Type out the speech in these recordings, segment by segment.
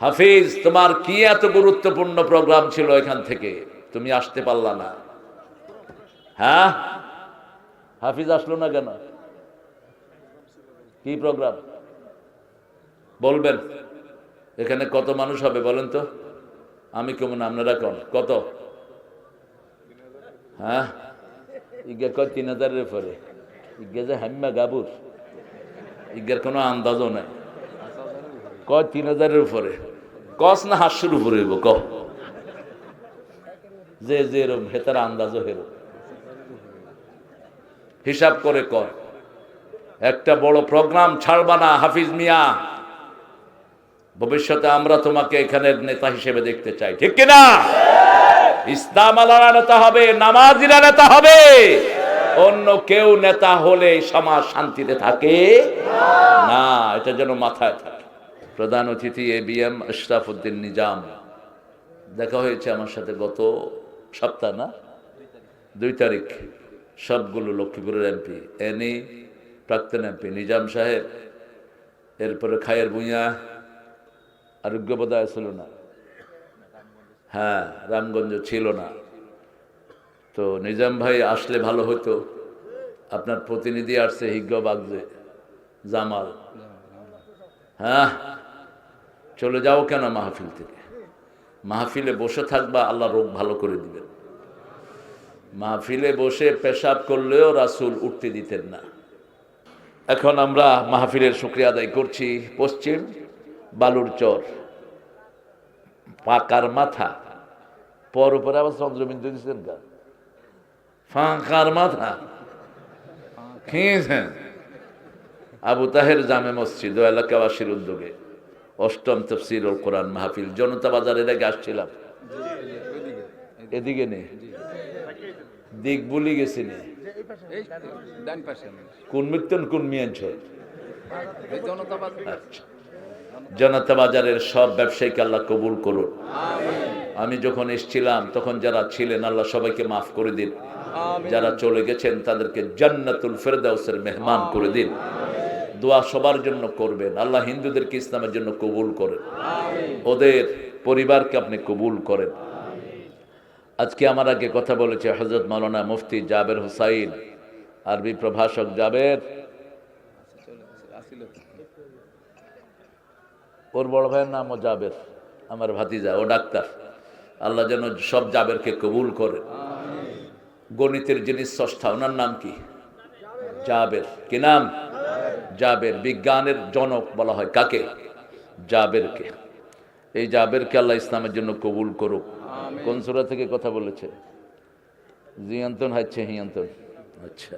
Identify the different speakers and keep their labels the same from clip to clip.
Speaker 1: হাফিজ, তোমার কি এত গুরুত্বপূর্ণ প্রোগ্রাম ছিল এখান থেকে? তুমি আসতে পারলা না। হ্যাঁ? হাফিজ আসলো না কেন? কি প্রোগ্রাম? বলবেন, এখানে কত মানুষ হবে বলেন তো? আমি কেমন আপনারা কন? কত? হ্যাঁ? ইগে কয় তিন হাজারের পরে ইগে যে হাম্মা গাবুর। ইগের কোনো আন্দাজও নাই। কয়, তিন হাজারের উপরে। কস না হাস্যের উপরে হইব ক যে যে এরম হেতার আন্দাজও হেরো হিসাব করে কর একটা বড় প্রোগ্রাম ছাড়বা না, হাফিজ মিয়া। ভবিষ্যতে আমরা তোমাকে এখানের নেতা হিসেবে দেখতে চাই, ঠিক কিনা? ইসলাম আলারা নেতা হবে, নামাজিরা নেতা হবে। অন্য কেউ নেতা হলে সমাজ শান্তিতে থাকে না, এটা যেন মাথায় থাকে। প্রধান অতিথি A B M Ashrafuddin Nizam. দেখা হয়েছে আমার সাথে গত সপ্তাহ না? দুই তারিখ। সবগুলো লক্ষ্মীপুরের এমপি এনি, প্রাক্তন এমপি নিজাম সাহেব, এরপরে খায়ের ভুঁইয়া আরোগ্য বোধহয় ছিল না। হ্যাঁ রামগঞ্জ ছিল না। তো নিজাম ভাই আসলে ভালো হতো। আপনার প্রতিনিধি আসছে হিজ্ঞ বাগজে জামাল। হ্যাঁ চলে যাও কেন মাহফিল থেকে? মাহফিলে বসে থাকবা আল্লাহ রোগ ভালো করে দিবেন। মাহফিলে বসে পেশাব করলেও রাসুল উঠতে দিতেন না। এখন আমরা মাহফিলের শুক্রিয়া আদায় করছি পশ্চিম বালুর চর। পাকার মাথা। পর উপরে আবার চন্দ্রবিন্দু দিচ্ছেন গা। ফাঁকার মাথা। খেয়েছেন। আবু তাহের জামে মসজিদ ও এলাকাবাসীর উদ্যোগে। অষ্টম তফসির ও কোরআন মাহফিল, জনতা বাজারের আগে আসছিলাম। এদিকে নে। দিক বলি গেছি নে? কোন মৃত্যুন কোন মিয়াঞ্চ
Speaker 2: এই
Speaker 1: আচ্ছা। জনতা বাজারের সব ব্যবসায়ীকে আল্লাহ কবুল করুন। আমি যখন এসছিলাম, তখন যারা ছিলেন, আল্লাহ সবাইকে মাফ করে দিন। যারা চলে গেছেন, তাদেরকে জান্নাতুল ফেরদাউসের মেহমান করে দিন। দোয়া সবার জন্য করবেন। আল্লাহ হিন্দুদেরকে ইসলামের জন্য কবুল করেন। ওদের পরিবারকে আপনি কবুল করেন। আজকে আমার আগে কথা বলেছে হজরত মাওলানা মুফতি জাবের হুসাইন, আরবি প্রভাষক জাবের। ওর বড় ভাইয়ের নামও জাবের, আমার ভাতিজা, ও ডাক্তার। আল্লাহ যেন সব জাবেরকে কবুল করে গণিতের যিনি স্রষ্টা, ওনার নাম কি? জাবের। কি নাম? জাবের বিজ্ঞানের জনক বলা হয় কাকে? জাবেরকে। এই জাবেরকে আল্লাহ ইসলামের জন্য কবুল করুক। কোন সুরা থেকে কথা বলেছে? জিয়ন্তন হাচ্ছে হিয়ন্তন। আচ্ছা।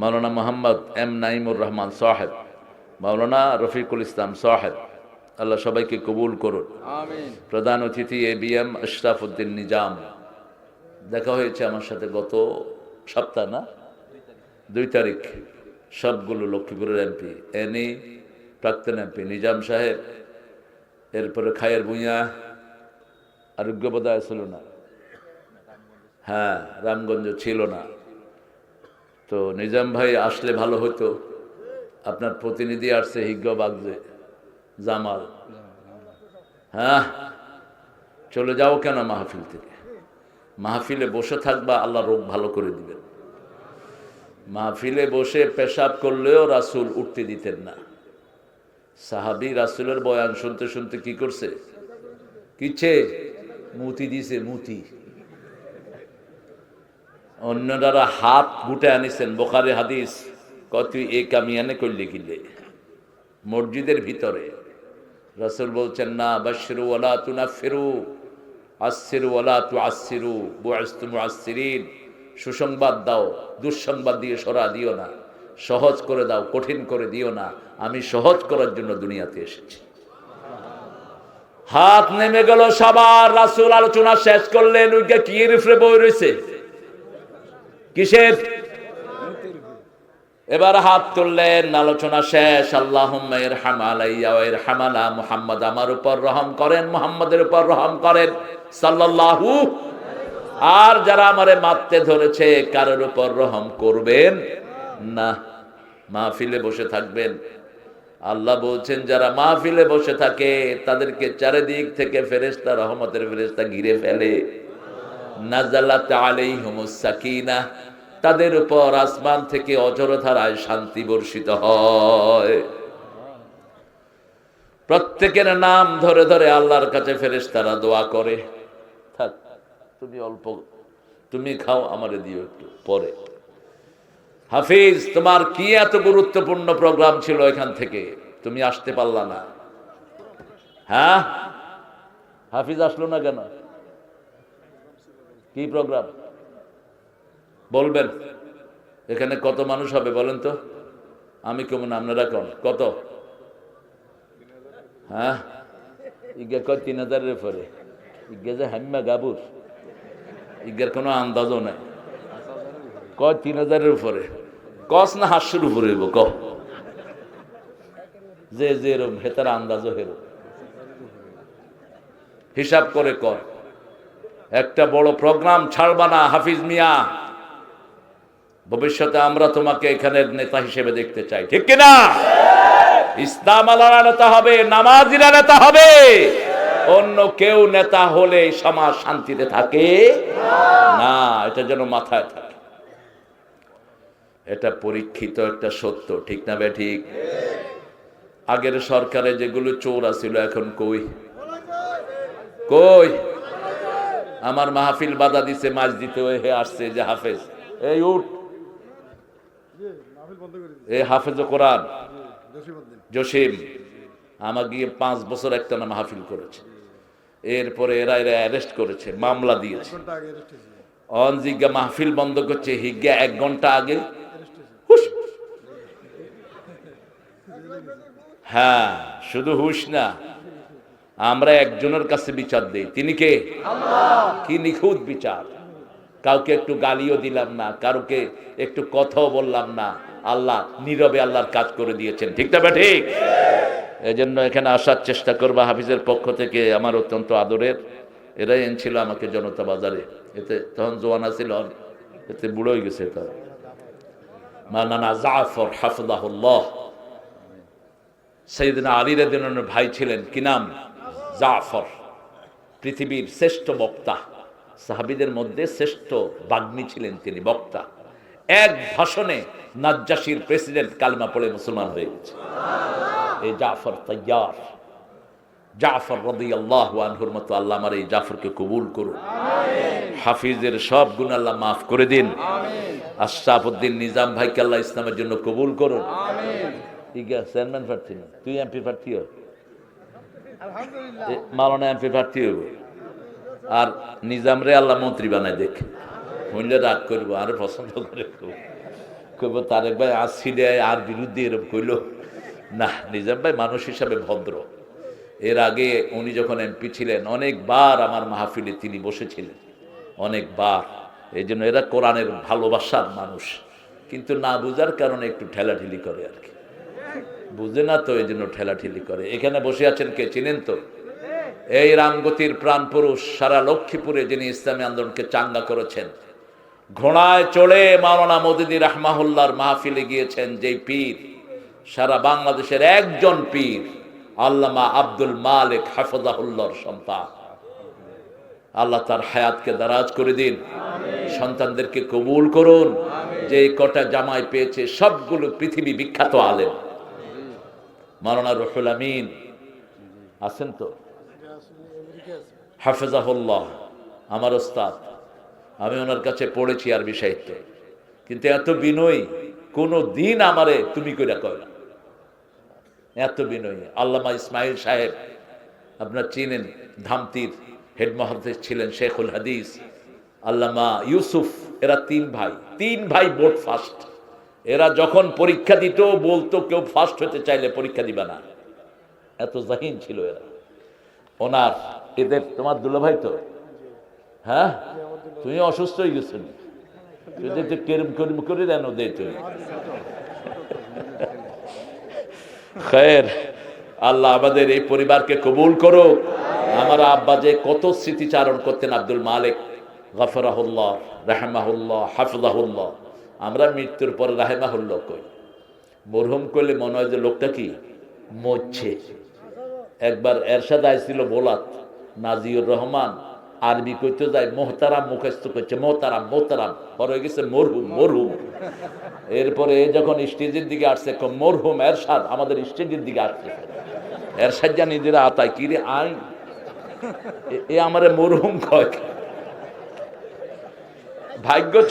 Speaker 1: মাওলানা মোহাম্মদ এম নাইমুর রহমান সাহেব মাওলানা রফিকুল ইসলাম সাহেব আল্লাহ সবাইকে কবুল করুন। প্রধান অতিথি A B M Ashrafuddin Nizam. দেখা হয়েছে আমার সাথে গত সপ্তাহ না? দুই তারিখ। সবগুলো লক্ষ্মীপুরের এমপি, এনি প্রাক্তন এমপি, নিজাম সাহেব, এরপরে খায়ের ভুঁইয়া আরোগ্য বোধহয় ছিল না। হ্যাঁ রামগঞ্জ ছিল না। তো নিজাম ভাই আসলে ভালো হতো। আপনার প্রতিনিধি আসছে হিজ্ঞ বাগজে, জামাল। হ্যাঁ চলে যাও কেন মাহফিল থেকে? মাহফিলে বসে থাকবা আল্লাহ রোগ ভালো করে দিবেন। মাহফিলে বসে পেশাব করলেও রাসুল উঠতে দিতেন না। সাহাবি রাসুলের বয়ান শুনতে শুনতে কি করছে? কিচ্ছে? মুতি দিছে, মুতি। অন্যরা হাত গুটে আনিছেন বোকারে হাদিস কত এ কামিয়ানে করলে কিলে মসজিদের ভিতরে। রসুল বলছেন, না বাশরু ওলা তু না ফেরু আসিরু ওলা তু আসিরু বুয়াস্তু মুআসসিরিন সুসংবাদ দাও, দুঃসংবাদ দিয়ে সরা দিও না। সহজ করে দাও, কঠিন করে দিও না। আমি সহজ করার জন্য দুনিয়াতে এসেছি। হাত নেমে গেল সবার, রাসুল আলোচনা শেষ করলেন, ওইটা কি রিফরে বই রয়েছে? কিসের? এবার হাত তুললেন, আলোচনা শেষ আল্লাহ হামালা মুহাম্মদ, আমার উপর রহম করেন, মুহাম্মদের উপর রহম করেন। সাল্লাল্লাহু আর যারা আমারে মারতে ধরেছে, কারোর উপর রহম করবেন না। মাহফিলে বসে থাকবেন। আল্লাহ বলছেন, যারা মাহফিলে বসে থাকে, তাদেরকে চারিদিক থেকে ফেরেস্তা রহমতের ফেরেস্তা ঘিরে ফেলে। তাদের উপর আসমান থেকে অজরধারায় শান্তি বর্ষিত হয়। প্রত্যেকের নাম ধরে ধরে আল্লাহর কাছে ফেরেশতারা দোয়া করে। তুমি অল্প, তুমি খাও, আমারে দিও একটু, পরে। হাফিজ, তোমার কি এত গুরুত্বপূর্ণ প্রোগ্রাম ছিল এখান থেকে? তুমি আসতে পারলা না। হ্যাঁ? হাফিজ আসলো না কেন? কি প্রোগ্রাম? বলবেন। এখানে কত মানুষ হবে বলেন তো? আমি কেমন, আপনারা কোন? কত? হ্যাঁ? ইগা কয় তিন হাজারের উপরে। ইগা যে হাম্মা গাবুর। ইগার কোনো আন্দাজও নাই। কয়, তিন হাজারের উপরে। কস না হাস্যের উপরে হইব ক যে যে এরম হেতার আন্দাজও হেরো হিসাব করে কর। একটা বড় প্রোগ্রাম ছাড়বা না, হাফিজ মিয়া। ভবিষ্যতে আমরা তোমাকে এখানের নেতা হিসেবে দেখতে চাই, ঠিক কিনা? ইসলাম আলারা নেতা হবে, নামাজিরা নেতা হবে। অন্য কেউ নেতা হলে সমাজ শান্তিতে থাকে? না এটা যেন মাথায় থাকে। এটা পরীক্ষিত একটা সত্য ঠিক না বে ঠিক? আগের সরকারে যেগুলো চোর আছিল এখন কই? কই? আমার মাহফিল বাধা দিছে মাছ দিতে হে আসছে যে হাফেজ। এই উঠ। এই হাফেজ কোরআন। জসিম। আমার গিয়ে পাঁচ বছর একটা না মাহফিল করেছে। এরপরে এরা এরা অ্যারেস্ট করেছে মামলা দিয়েছে। অনজিজ্ঞা মাহফিল বন্ধ করছে হিজ্ঞা এক ঘণ্টা আগে। হ্যাঁ শুধু হুশ না আমরা একজনের কাছে বিচার দেই। তিনি কে? কি নিখুঁত বিচার। কাউকে একটু গালিও দিলাম না কারোকে একটু কথাও বললাম না আল্লাহ নীরবে আল্লাহর কাজ করে দিয়েছেন। ঠিক না ঠিক? এই জন্য এখানে আসার চেষ্টা করবা। হাফিজের পক্ষ থেকে আমার অত্যন্ত আদরের। এরাই এনেছিল আমাকে জনতা বাজারে। এতে তখন জোয়ানা ছিল এতে বুড়ো হয়ে গেছে তার। মানানা জাফর হাফদাহুল্লাহ সৈদিন আলী ভাই ছিলেন। কি নাম? জাফর। পৃথিবীর শ্রেষ্ঠ বক্তা। সাহাবিদের মধ্যে শ্রেষ্ঠ বাগ্মী ছিলেন তিনি, বক্তা। এক ভাষণে নাজ্জাসির প্রেসিডেন্ট কালমা পড়ে মুসলমান হয়ে গেছে। এই জাফর তৈয়ার জাফর রদি আল্লাহ আনহুর মতো আল্লাহ আমার এই জাফরকে কবুল করুন। হাফিজের সব গুণ আল্লাহ মাফ করে দিন। আশরাফুদ্দিন নিজাম ভাইকে আল্লাহ ইসলামের জন্য কবুল করুন। চেয়ারম্যান প্রার্থী না? তুই এমপি প্রার্থী হ। এ, মাওলানা এমপি প্রার্থী হইব। আর নিজাম রে আল্লাহ মন্ত্রী বানায় দেখ। হইলে রাগ করব আর পছন্দ করে কইব। তারেক ভাই আর সিরিয়ায় আর বিরুদ্ধে এরকম কইল। না, নিজাম ভাই মানুষ হিসাবে ভদ্র। এর আগে উনি যখন এমপি ছিলেন, অনেকবার আমার মাহফিলে তিনি বসেছিলেন। অনেকবার। এই জন্য এরা কোরআনের ভালোবাসার মানুষ। কিন্তু না বুঝার কারণে একটু ঠেলাঠেলি করে আর কি। বুঝে না তো এই জন্য ঠেলাঠেলি করে। এখানে বসে আছেন কে, চিনেন তো? এই রামগতির প্রাণ পুরুষ, সারা লক্ষ্মীপুরে যিনি ইসলামী আন্দোলনকে চাঙ্গা করেছেন, ঘোড়ায় চড়ে মাওলানা মদিনী রাহমাহুল্লার মাহফিলে গিয়েছেন, যেই পীর। সারা বাংলাদেশের একজন পীর, আল্লামা আব্দুল মালিক হাফজাহুল্লার সন্তান। আল্লাহ তার হায়াতকে দারাজ করে দিন। সন্তানদেরকে কবুল করুন। যে কটা জামাই পেয়েছে, সবগুলো পৃথিবী বিখ্যাত আলেম। মাওলানা রুহুল আমিন। আছেন তো? হাফেজাহুল্লাহ, আমার ওস্তাদ। আমি ওনার কাছে পড়েছি আরবি সাহিত্য। কিন্তু এত বিনয়ী, কোনো দিন আমারে তুমি কইরা কয় এত বিনয়ী। আল্লামা ইসমাইল সাহেব, আপনার চিনেন ধামতির হেড মহাদিস ছিলেন শেখুল হাদিস, আল্লামা ইউসুফ, এরা তিন ভাই তিন ভাই বোর্ড ফার্স্ট। এরা যখন পরীক্ষা দিত, বলতো কেউ ফার্স্ট হতে চাইলে পরীক্ষা দিবা না। এত জাহিন ছিল এরা। ওনার এদের, তোমার দুলাভাই তো? হ্যাঁ? তুমি অসুস্থ হয়ে গেছো। তুই যে তুই কেরম কেরম করে দেন ওদের তুমি খের, আল্লাহ আমাদের এই পরিবারকে কবুল করো আমার আব্বা যে কত স্মৃতিচারণ করতেন আব্দুল মালিক, গফরাহুল্লাহ, রাহমাহুল্লাহ, হাফিজাহুল্লাহ। আমরা মৃত্যুর পরে রাহেমাহুল্লাহ কই। মরহুম করলে মনে হয় যে লোকটা কি? মরছে। একবার এরশাদ আইছিল বোলাত, নাজিউর রহমান আরবি কইতে যায়, মোহতারাম মুখস্থ করছে, মোহতারাম মোহতারাম। হয়ে গেছে, মরহুম মরহুম। এরপরে যখন স্টেজের দিকে আসছে মরহুম, এরশাদ, আমাদের স্টেজের দিকে আসছে। এরশাদ যা নিজেরা আতায় কিরে আই? এ- আমারে মরহুম কয়। ভাগ্য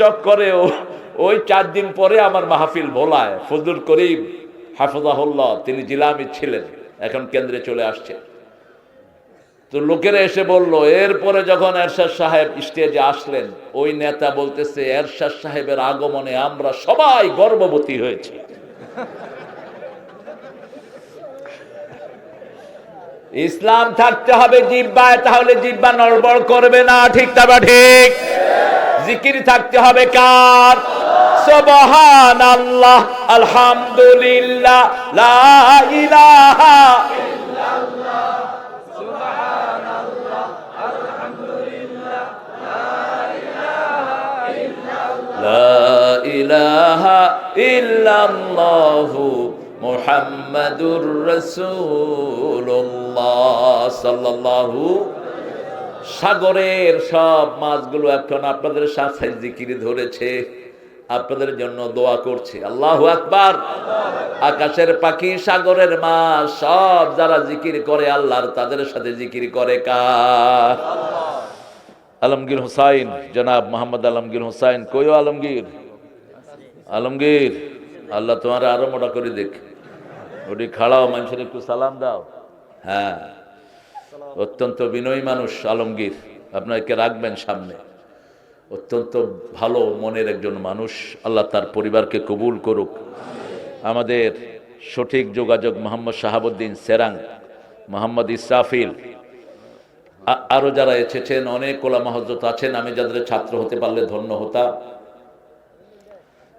Speaker 1: ও, ওই চার দিন পরে আমার মাহফিল ভোলায়। ফজলুল করিম হাফজাহুল্লাহ, তিনি জিলামি ছিলেন, এখন কেন্দ্রে চলে আসছে। তো লোকেরা এসে বলল, এরপরে যখন এরশাদ সাহেব স্টেজে আসলেন, ওই নেতা বলতেছে, এরশাদ সাহেবের আগমনে আমরা সবাই গর্ভবতী হয়েছি। ইসলাম থাকতে হবে জিব্বায়, তাহলে জিব্বা নড়বড় করবে না, ঠিক তবে ঠিক? জিকির থাকতে হবে কার? সুবহান আল্লাহ আলহামদুলিল্লাহ, লা ইলাহা ইলাহা ইল্লাল্লাহু মুহাম্মাদুর রাসূলুল্লাহ সাল্লাল্লাহু সাগরের সব মাছগুলো এখন আপনাদের সাথে জিকিরে ধরেছে, আপনাদের জন্য দোয়া করছে। আল্লাহ আকবার। আকাশের পাখি, সাগরের মাছ, সব যারা জিকির করে আল্লাহর, তাদের সাথে জিকির করে কার? আলমগীর হুসাইন, জনাব মোহাম্মদ আলমগীর হুসাইন, কই আলমগীর? আলমগীর, আল্লাহ তোমার আরও মোটা করে দেখ। ওটি খাড়াও, মানুষের একটু সালাম দাও। হ্যাঁ অত্যন্ত বিনয়ী মানুষ আলমগীর। আপনাকে রাখবেন সামনে। অত্যন্ত ভালো মনের একজন মানুষ। আল্লাহ তার পরিবারকে কবুল করুক। আমাদের সঠিক যোগাযোগ মোহাম্মদ শাহাবুদ্দিন সেরাং, মোহাম্মদ ইসরাফিল। আ- আরও যারা এসেছেন, অনেক ওলামা হজরত আছেন, আমি যাদের ছাত্র হতে পারলে ধন্য হতাম।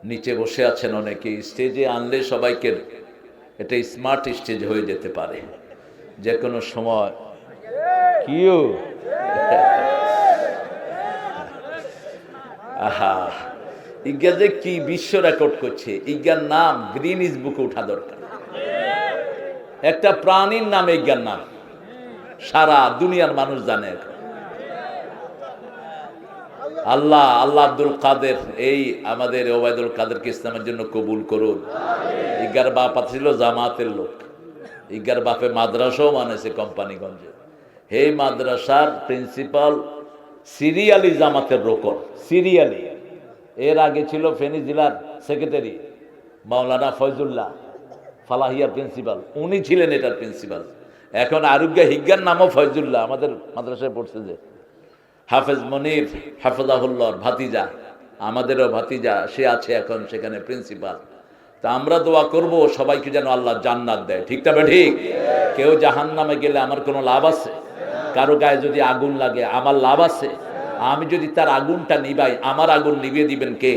Speaker 1: নিচে বসে আছেন অনেকে স্টেজে আনলে সবাইকে এটা স্মার্ট স্টেজ হয়ে যেতে পারে। যে কোনো সময়। কিউ। আহা ইজ্ঞা যে কি বিশ্ব রেকর্ড করছে? ইজ্ঞার নাম গ্রিন ইজ বুকে উঠা দরকার। একটা প্রাণীর নাম ইজ্ঞার নাম। সারা দুনিয়ার মানুষ জানে। এখন। আল্লাহ আল্লাহ আব্দুল কাদের, এই আমাদের ওবায়দুল কাদেরকে ইসলামের জন্য কবুল করুন। ইগার বাপ ছিল জামাতের লোক। ইগার বাপে মাদ্রাসাও মানেছে কোম্পানিগঞ্জে। হে মাদ্রাসার প্রিন্সিপাল সিরিয়ালি জামাতের রোকন, সিরিয়ালি। এর আগে ছিল ফেনী জেলার সেক্রেটারি মাওলানা ফয়জুল্লাহ ফালাহিয়া প্রিন্সিপাল। উনি ছিলেন এটার প্রিন্সিপাল। এখন আরোগ্য হিজ্ঞার নামও ফয়জুল্লাহ, আমাদের মাদ্রাসায় পড়ছে যে। হাফেজ মনির হাফেজাহুল্লর ভাতিজা, আমাদেরও ভাতিজা, সে আছে এখন সেখানে প্রিন্সিপাল। তা আমরা দোয়া করব, সবাইকে যেন আল্লাহ জান্নাত দেয়। ঠিক তবে ঠিক কেউ জাহান নামে গেলে আমার কোনো লাভ আছে? কারও গায়ে যদি আগুন লাগে, আমার লাভ আছে? আমি যদি তার আগুনটা নিবাই, আমার আগুন নিভিয়ে দিবেন কে?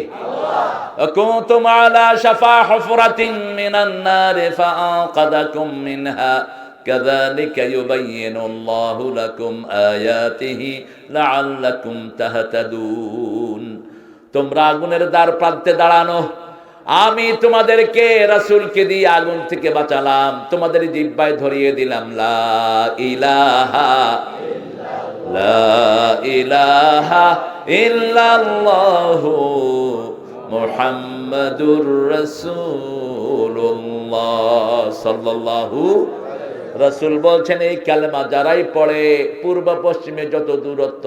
Speaker 1: কুনতুম আলা শাফা হুফরাতিন মিনান নার ফাআকাদাকুম মিনহা। كذلك يبين الله لكم آياته لعلكم تهتدون তোমরা আগুনের দ্বার প্রান্তে দাঁড়ানো আমি তোমাদেরকে রাসূলকে দিয়ে আগুন থেকে বাঁচালাম তোমাদের জিব্বায় ধরিয়ে দিলাম লা ইলাহা লা ইলাহা ইল্লাল্লাহু মুহাম্মাদুর রাসূলুল্লাহ সাল্লাল্লাহু রাসূল বলছেন, এই কালেমা যারাই পড়ে, পূর্ব পশ্চিমে যত দূরত্ব,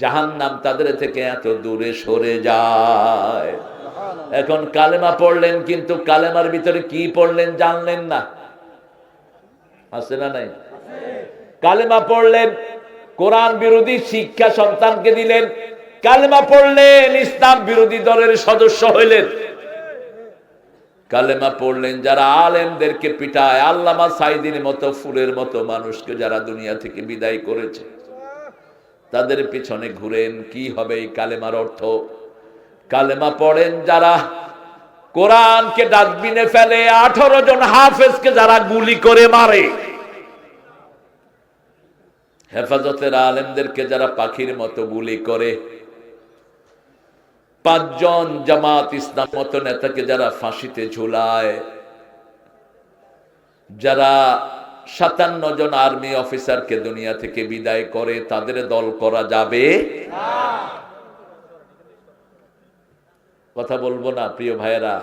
Speaker 1: জাহান্নাম তাদের থেকে এত দূরে সরে যায়। এখন কালেমা পড়লেন, কিন্তু কালেমার ভিতরে কি পড়লেন জানলেন না। আছে না নাই? কালেমা পড়লেন, কোরআন বিরোধী শিক্ষা সন্তানকে দিলেন, কালেমা পড়লেন, ইসলাম বিরোধী দলের সদস্য হইলেন। কালেমা পড়লেন, যারা আলেমদেরকে পিটায়, আল্লামা সাইদিনের মতো, ফুলের মতো মানুষকে যারা দুনিয়া থেকে বিদায় করেছে। তাদের পিছনে ঘুরেন, কি হবে এই কালেমার অর্থ? কালেমা পড়েন যারা কোরআনকে ডাস্টবিনে ফেলে, আঠারো জন হাফেজকে যারা গুলি করে মারে। হেফাজতের আলেমদেরকে যারা পাখির মতো গুলি করে পাঁচজন জামাত ইসলাম মত নেতাকে যারা ফাঁসিতে ঝুলায়, যারা সাতান্ন জন আর্মি অফিসারকে দুনিয়া থেকে বিদায় করে, তাদের দল করা যাবে? কথা বলব না, প্রিয় ভাইয়েরা।